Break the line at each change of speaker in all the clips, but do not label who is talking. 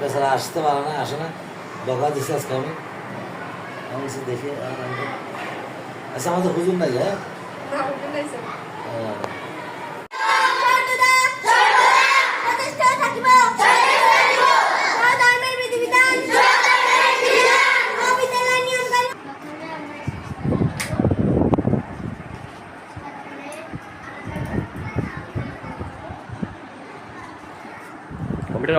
বেচারা আসতে পারে না আসে না। বকা দিচ্ছে আজকে আমি। আমি দেখি আচ্ছা আমাদের হুজুর নাই হ্যাঁ?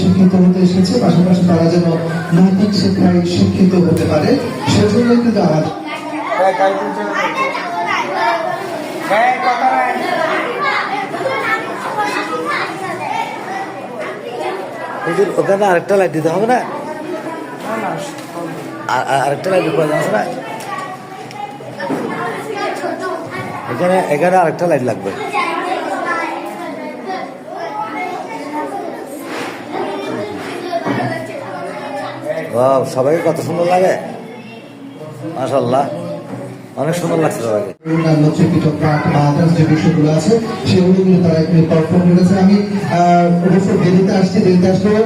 শিক্ষিত হতে এসেছে পাশাপাশি তারা যেন নৈতিক শিক্ষায় শিক্ষিত হতে পারে সেজন্য কিন্তু আমাদের
ওখানে আরেকটা লাইট দিতে হবে না? আর- আর- আরেকটা লাইট আছে না? এখানে এখানে আরেকটা লাইট লাগবে। Wow, সবাইকে কত সুন্দর লাগে। মাশাল্লাহ অনেক সুন্দর লাগছে সবাইকে।
যে বিষয়গুলো আছে সেগুলো কিন্তু তারা এখানে পারফর্ম করেছে। আমি অবশ্য দেরিতে আসছি দেরিতে আসলেও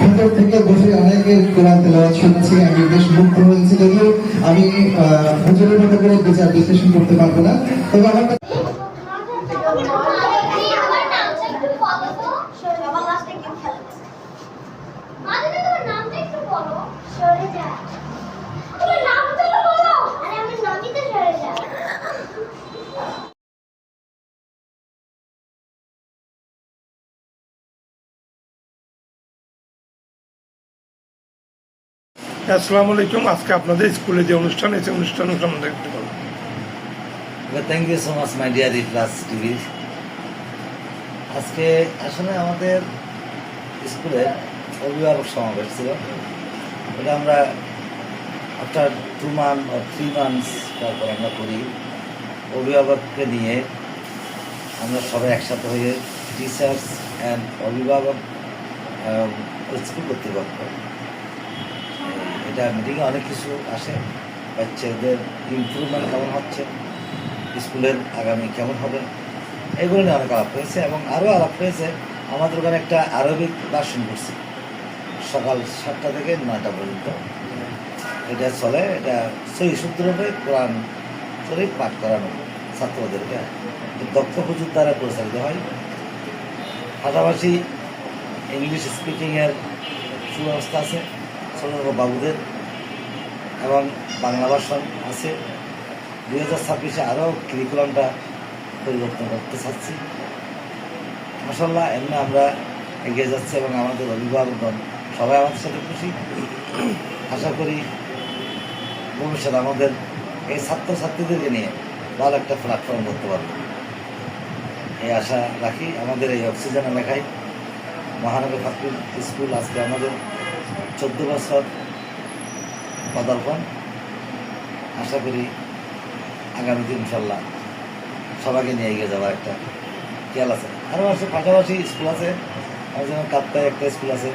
ভিতর থেকে বসে অনেকের কোরআন তেলাওয়াত শুনছি। আমি বেশ মুগ্ধ হয়েছি যদিও আমি হুজুরের মতো করে বিচার বিশ্লেষণ করতে পারব না। তবে আমার
নামটা একটু বলো তো সবার লাস্টে গেম খেলে মাঝে তোমার নামটা একটু বলো সরে যা তোমার নামটা তো বলো আরে আমার নামই তো সরে যা
আসসালামু আলাইকুম, আজকে আপনাদের স্কুলে যে অনুষ্ঠান, এই অনুষ্ঠান সম্বন্ধে একটু বলুন।
Thank you so much my dear E plus TV আজকে আসলে আমাদের স্কুলে অভিভাবক সমাবেশ ছিল। এটা আমরা after two month or three months তারপর আমরা করি। অভিভাবককে নিয়ে আমরা সবাই একসাথে হয়ে টিচার্স অ্যান্ড অভিভাবক স্কুল কর্তৃপক্ষ এটা মিটিংয়ে অনেক কিছু আসে। বাচ্চাদের ইম্প্রুভমেন্ট কেমন হচ্ছে? স্কুলের আগামী কেমন হবে? এগুলো নিয়ে অনেক আলাপ হয়েছে এবং আরও আলাপ হয়েছে। আমাদের ওখানে একটা আরবিক ভার্সন করছি। সকাল সাতটা থেকে নয়টা পর্যন্ত। এটা চলে, এটা সেই সূত্রে কোরআন শরীফ পাঠ করানো ছাত্রদেরকে দক্ষ হুজুর দ্বারা পরিচালিত হয়। পাশাপাশি ইংলিশ স্পিকিংয়ের সুব্যবস্থা আছে। ছোট ছোট বাবুদের এবং বাংলা ভাষণ আছে। দুই হাজার ছাব্বিশে আরও কারিকুলামটা পরিবর্তন করতে চাচ্ছি। মাসাল্লাহ এমনি আমরা এগিয়ে যাচ্ছি এবং আমাদের অভিভাবকগণ সবাই আমাদের সাথে খুশি। আশা করি ভবিষ্যতে আমাদের এই ছাত্রছাত্রীদেরকে নিয়ে ভালো একটা প্ল্যাটফর্ম করতে পারব। এই আশা রাখি আমাদের এই অক্সিজেন এলাকায় মহানগর ফাকুল স্কুল আজকে আমাদের চোদ্দ বছর পদার্পণ আশা করি আগামী দিন ইনশাল্লাহ সবাইকে নিয়ে এগিয়ে যাওয়ার একটা খেয়াল আছে। আরও আছে, পাশাপাশি স্কুল আছে। আমার যেমন কাপ্তায় একটা স্কুল আছে,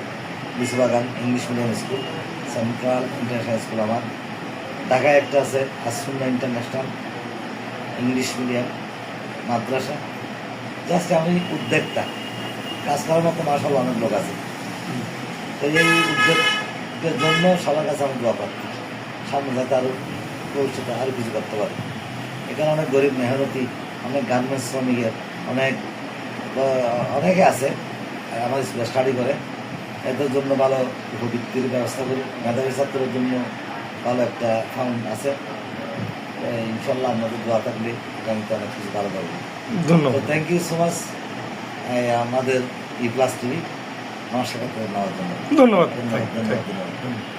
বিশ্ববাগান English medium school, central international school আমার। ঢাকায় একটা আছে আসুন্না ইন্টারন্যাশনাল ইংলিশ মিডিয়াম মাদ্রাসা। জাস্ট আমি উদ্যোক্তা। কাজ করার মতো মাসাল অনেক লোক আছে। তো এই উদ্যোগের জন্য সবার কাছে আমি দোয়া পাচ্ছি সামনে যাতে আরও ভবিষ্যতে আরও কিছু করতে পারে। এখানে অনেক গরিব মেহনতি অনেক গার্মেন্টস শ্রমিকের অনেক অনেকে আছে আমার স্কুলে স্টাডি করে। এদের জন্য ভালো উপবৃত্তির ব্যবস্থা করি। মেধাবী ছাত্রের জন্য ভালো একটা ফাউন্ড আছে। ইনশাল্লাহ আপনাদের দোয়া থাকলে আগামীতে অনেক কিছু ভালো পাবো
ধন্যবাদ।
থ্যাংক ইউ সো মাচ আমাদের ই প্লাস টিভি
আমার সাথে
ধন্যবাদ।
ধন্যবাদ. ধন্যবাদ।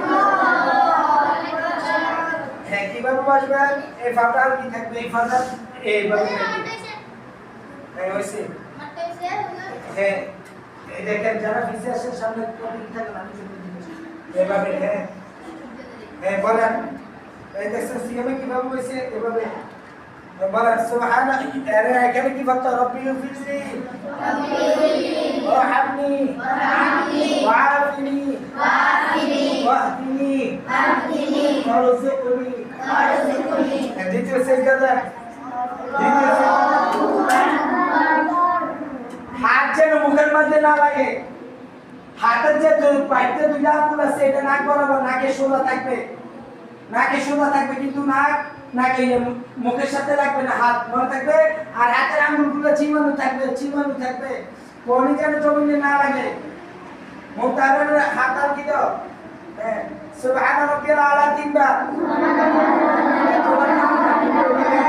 হ্যাঁ কীভাবে বসবেন এই ফাটার কি থাকবে? এই ফাটার এইভাবে থাকবে। হ্যাঁ হয়েছে। হ্যাঁ এই দেখেন যারা পিছে আসে সামনে টপিক থাকে না। এভাবে হ্যাঁ। হ্যাঁ বলেন। এই দেখছেন সিএমে কীভাবে হয়েছে এভাবে। বলেন সুবহান আরে এখানে কি বলতো? রব্বি ওয়াআফিনি ওয়াহদিনি। ওয়ারযুকনি দ্বিতীয় সেজদা দ্বিতীয় হাত যেন মুখের মধ্যে না লাগে। হাতের যে পাইতে দুইটা আঙ্গুল আছে, এটা নাক বরাবর নাকে সোজা থাকবে। নাকে সোজা থাকবে কিন্তু নাক, নাকে মুখের সাথে লাগবে না, হাত মনে থাকবে। আর হাতের আঙ্গুলগুলো চিমানো থাকবে চিমানো থাকবে। কোনি যেন জমিনে না লাগে। মুখটারের হাত আর কি দাও? হ্যাঁ। সুবহান রাব্বিয়াল আলা তিনবার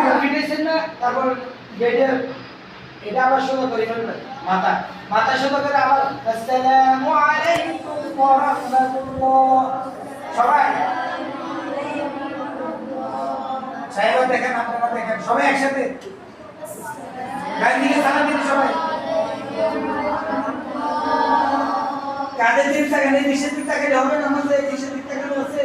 কনফিডেন্স না, তারপর এটা আবার সোজা করে মাথা। মাথা সোজা করে আবার, আসসালামু সবাই। দেখেন সবাই একসাথে। ডান দিকে সালাম দিন সবাই। কাদের দিক থাকলে হবে না আমাদের এই দিশের দিক থাকলে আছে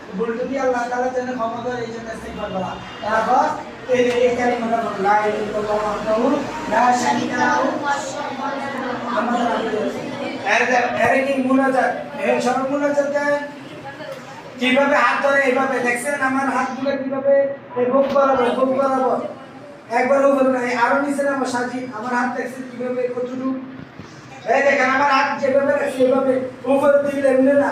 ভুল আল্লাহ তাআলা যেন ক্ষমা করে এই জন্য ইস্তিগফার করা। তারপর এই এই কালিমাটা বলো, লা ইলাহা ইল্লাল্লাহ ওয়াহদাহু লা শারীকা লাহু। এর কি মুনাজাত? সব মুনাজাত দেন কীভাবে হাত ধরে এইভাবে? দেখছেন আমার হাতগুলো কীভাবে? বুক বরাবর বুক বরাবর। একবার না আরও নিচে নামো সাজি। আমার হাত দেখছেন কীভাবে কতটুকু? এই দেখেন আমার হাত যেভাবে রাখছি উপরে দিলে এমনি না।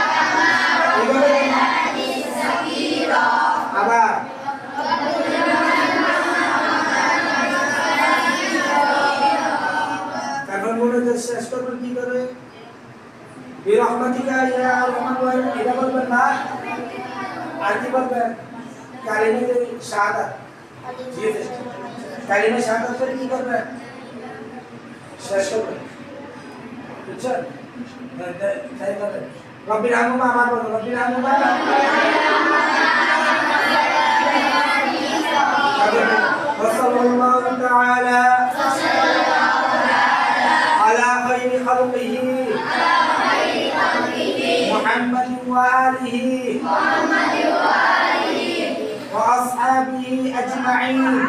শাহাদাত জি জি কালিমে শাহাদাত করে কি করবেন শেষ করবেন বুঝছেন হ্যাঁ, তাই- তাই বলেন রব্বির হামুমা আমার বলুন রব্বির হামুমা وصلى الله تعالى على خير خلق خلقه محمد وآله وأصحابه أجمعين